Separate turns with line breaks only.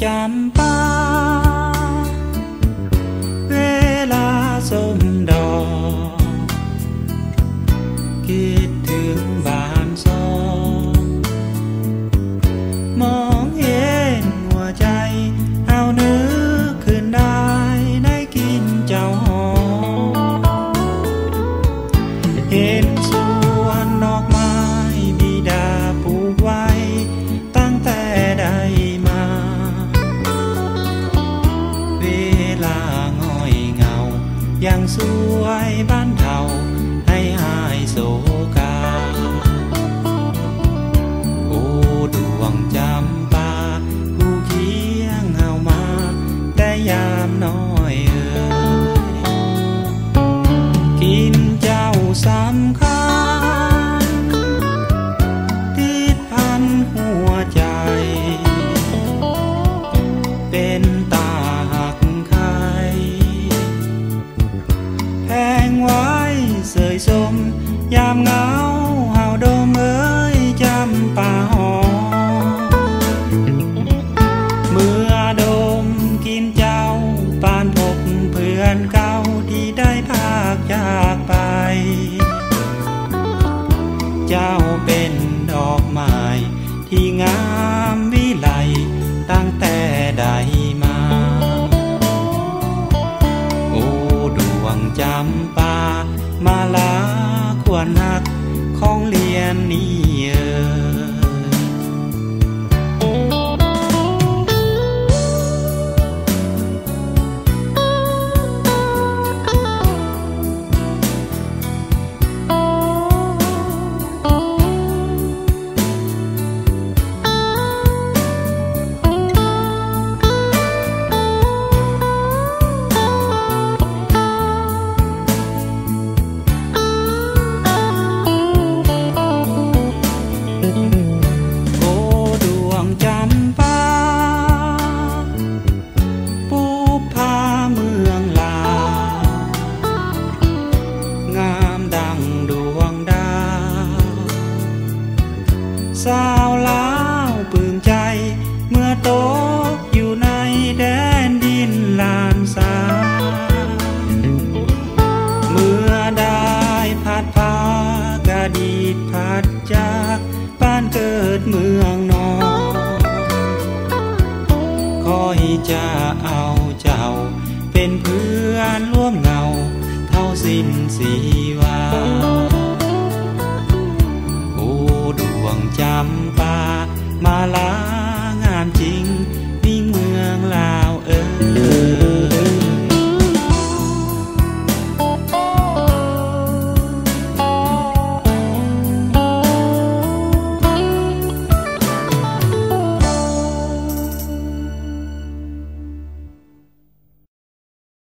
chạm ba ยังสวยบ้านเฒ่าให้หายโศกา โอ้ดวงจำปาผู้เคียงเฮามา แต่ยามน้อยเอ่ยกินเจ้าสามคำ ยามเหงาเฮาโดมเอ้ยจำป่าหอเมื่อดมกินเจ้าปานพบเพื่อนเก่าที่ได้พากจากไป เจ้าเป็นดอกไม้ที่งามวิไลตั้งแต่ใดมา โอ้ดวงจำปามาลา ว่านักของเรียนนี่เออ สาวลาวปลื้มใจ เมื่อตกอยู่ในแดนดินลานสา เมื่อได้พัดพากระดีดพัดจากบ้านเกิดเมืองนอนคอยจะเอาเจ้า เป็นเพื่อนร่วมเงา เท่าสิ้นสี มาลางามจริงนี่เมืองลาวเออ